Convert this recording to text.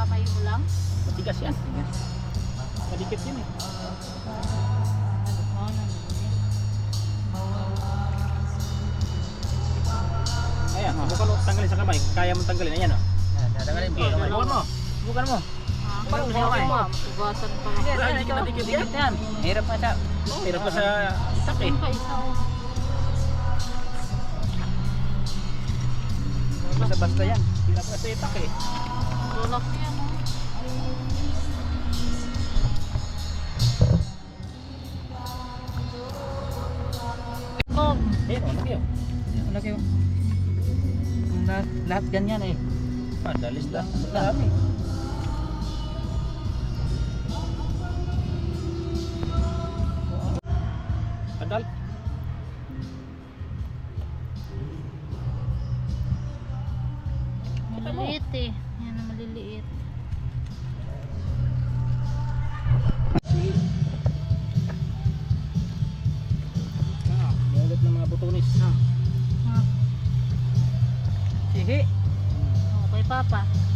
papay mo lang? Matigas yan. Madikit yan eh. Ayan, ah. bukan mo tanggalin sa kamay. Kaya mo tanggalin. Ayan oh. o. Tanggalin mo. Bukan mo. Bukan mo. Bukan mo sa kamay. Ugatan pa lang. Ayan, dikit na dikit. Yan. Hirap pa sa... Hirap eh. pa sa sakit. Oh. Basta-basta yan. Hirap pa sa itak eh. Tulak yan. Ayan laki oh. Ano kayo? Lahat, lahat ganyan eh. Madalis lang. Marami. Adal. maliliit eh. Yan ang maliliit. Butunis. Ah. Ah, Sihi. okay, Papa.